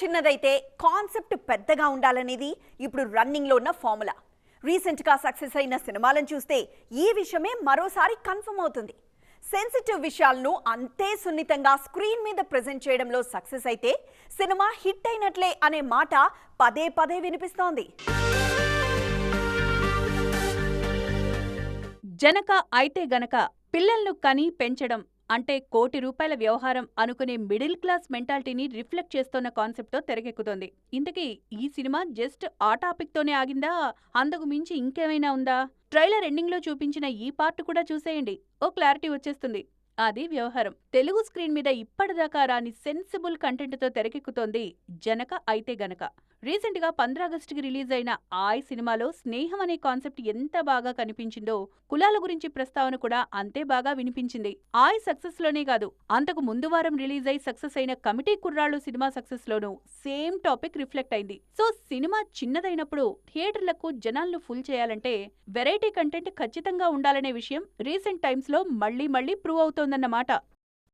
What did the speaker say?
చిన్నదైతే concept పెద్దగా ఉండాలనేది ఇప్పుడు రన్నింగ్లో ఉన్న ఫార్ములా. రీసెంట్గా సక్సెస్ అయిన సినిమాలను చూస్తే ఈ విషయమే మరోసారి కన్ఫర్మ్ అవుతుంది. సెన్సిటివ్ విషయాలను అంతే సున్నితంగా స్క్రీన్ మీద ప్రజెంట్ చేయడంలో సక్సెస్ అయితే సినిమా హిట్ అయినట్లే అనే మాట పదే పదే వినిపిస్తోంది. జనక అయితే గనక పిల్లలను కని పెంచడం అంటే కోటి రూపాయల వ్యవహారం అనుకునే మిడిల్ క్లాస్ మెంటాలిటీని రిఫ్లెక్ట్ చేస్తోన్న కాన్సెప్ట్తో తెరకెక్కుతోంది. ఇంతకీ ఈ సినిమా జస్ట్ ఆ టాపిక్తోనే ఆగిందా? అందుకు మించి ఇంకేమైనా ఉందా? ట్రైలర్ ఎండింగ్లో చూపించిన ఈ పార్ట్ కూడా చూసేయండి. ఓ క్లారిటీ వచ్చేస్తుంది. అది వ్యవహారం. తెలుగు స్క్రీన్ మీద ఇప్పటిదాకా రాని సెన్సిబుల్ కంటెంట్తో తెరకెక్కుతోంది జనక అయితే గనక. రీసెంట్గా పంద్రాగస్టుకి రిలీజ్ అయిన ఆయ్ సినిమాలో స్నేహం అనే కాన్సెప్ట్ ఎంత బాగా కనిపించిందో కులాల గురించి ప్రస్తావన కూడా అంతే బాగా వినిపించింది. ఆయ్ సక్సెస్లోనే కాదు అంతకు ముందు వారం రిలీజ్ అయి సక్సెస్ అయిన కమిటీ కుర్రాళ్ళు సినిమా సక్సెస్ లోనూ సేమ్ టాపిక్ రిఫ్లెక్ట్ అయింది. సో సినిమా చిన్నదైనప్పుడు థియేటర్లకు జనాలను ఫుల్ చేయాలంటే వెరైటీ కంటెంట్ ఖచ్చితంగా ఉండాలనే విషయం రీసెంట్ టైమ్స్లో మళ్ళీ మళ్ళీ ప్రూవ్ అవుతోందన్నమాట.